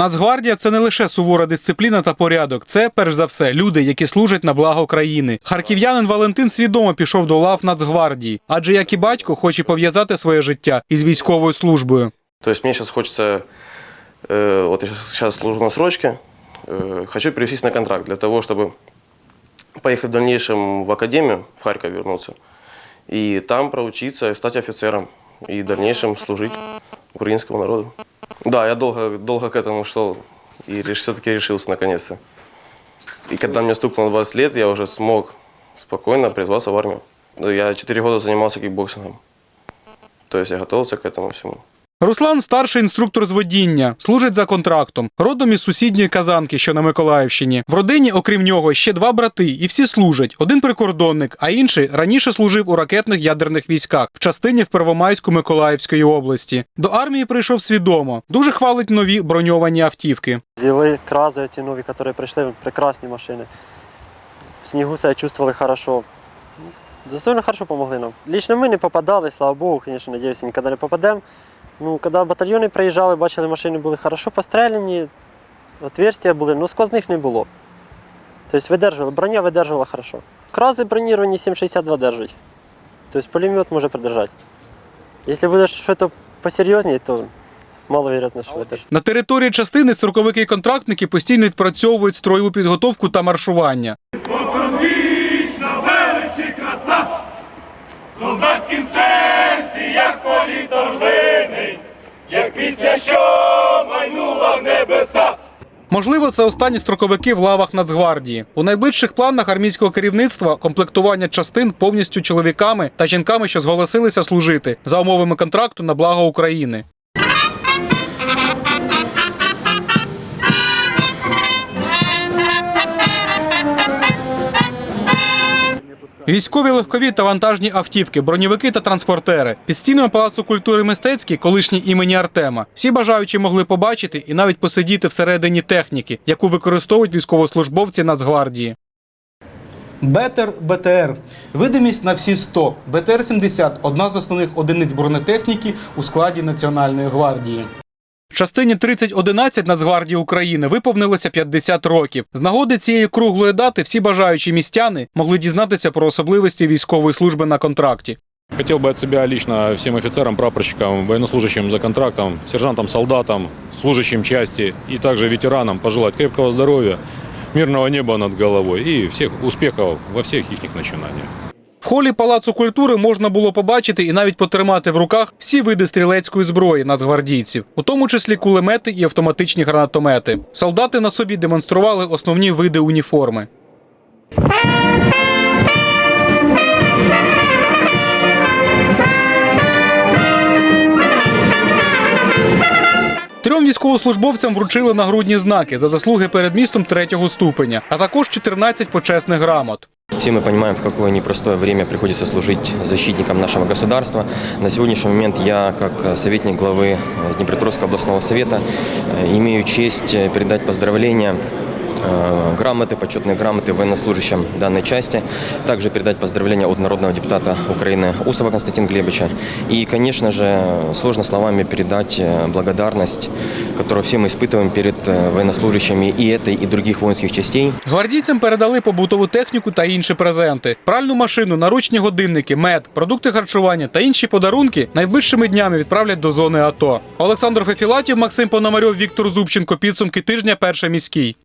Нацгвардія це не лише сувора дисципліна та порядок, це перш за все люди, які служать на благо країни. Харків'янин Валентин свідомо пішов до лав Нацгвардії, адже як і батько хоче пов'язати своє життя із військовою службою. То есть мне сейчас хочется, э, вот я сейчас служу на срочке, э, хочу перевестись на контракт для того, чтобы поехать в дальнейшем в академию, в Харьков вернуться, и там проучиться и стать офицером, и в дальнейшем служить украинскому народу. Да, я долго, долго к этому шел и все-таки решился наконец-то. И когда мне стукнуло 20 лет, я уже смог спокойно призваться в армию. Я 4 года занимался кикбоксингом. То есть я готовился к этому всему. Руслан старший інструктор з водіння, служить за контрактом, родом із сусідньої казанки, що на Миколаївщині. В родині, окрім нього, ще два брати, і всі служать. Один прикордонник, а інший раніше служив у ракетних ядерних військах в частині в Первомайську Миколаївської області. До армії прийшов свідомо. Дуже хвалить нові броньовані автівки. Зіли крази ці нові, які прийшли, прекрасні машини. В снігу себе чувствували хорошо. Достойно хорошо помогли нам. Лично ми не попадали, слава Богу, звісно, надіюся, ніколи не попадемо. Ну, коли батальйони приїжджали, бачили, машини були хорошо постріляні, отверстия були, ну сквозних не було. Тобто видержували, броня видержувала хорошо. Крази броніровані 7,62 держать. Тобто пулемет може придержати. Якщо буде щось посерйозніше, то маловероятно, що видержить. На території частини строковики і контрактники постійно відпрацьовують строєву підготовку та маршування. Вічна велич і краса, в солдатськім небеса. Можливо, це останні строковики в лавах Нацгвардії. У найближчих планах армійського керівництва комплектування частин повністю чоловіками та жінками, що зголосилися служити за умовами контракту на благо України. Військові легкові та вантажні автівки, броньовики та транспортери. Під стінами Палацу культури мистецький, колишній імені Артема. Всі бажаючі могли побачити і навіть посидіти всередині техніки, яку використовують військовослужбовці Нацгвардії. Бетер БТР. Видимість на всі 100. БТР-70 – одна з основних одиниць бронетехніки у складі Національної гвардії. Частині 3011 Нацгвардії України виповнилося 50 років. З нагоди цієї круглої дати всі бажаючі містяни могли дізнатися про особливості військової служби на контракті. Хотел бы от себя лично всем офицерам, прапорщикам, военнослужащим за контрактом, сержантам, солдатам, служащим части и также ветеранам пожелать крепкого здоровья, мирного неба над головой и всех успехов во всех их начинаниях. Холі Палацу культури можна було побачити і навіть потримати в руках всі види стрілецької зброї нацгвардійців, у тому числі кулемети і автоматичні гранатомети. Солдати на собі демонстрували основні види уніформи. Трьом військовослужбовцям вручили нагрудні знаки за заслуги перед містом третього ступеня, а також 14 почесних грамот. Все мы понимаем, в какое непростое время приходится служить защитникам нашего государства. На сегодняшний момент я, как советник главы э, Днепропетровского областного совета, э, имею честь э, передать поздравления э, грамоты, почетные грамоты военнослужащим данной части. Также передать поздравления от народного депутата Украины Усова Константина Глебовича. И, конечно же, сложно словами передать э, благодарность, которую все мы испытываем перед э, военнослужащими и этой, и других воинских частей. Гвардійцям передали побутову техніку та інші презенти: пральну машину, наручні годинники, мед, продукти харчування та інші подарунки найближчими днями відправлять до зони АТО. Олександр Фефілатів, Максим Пономарьов, Віктор Зубченко. Підсумки тижня. Перший міський.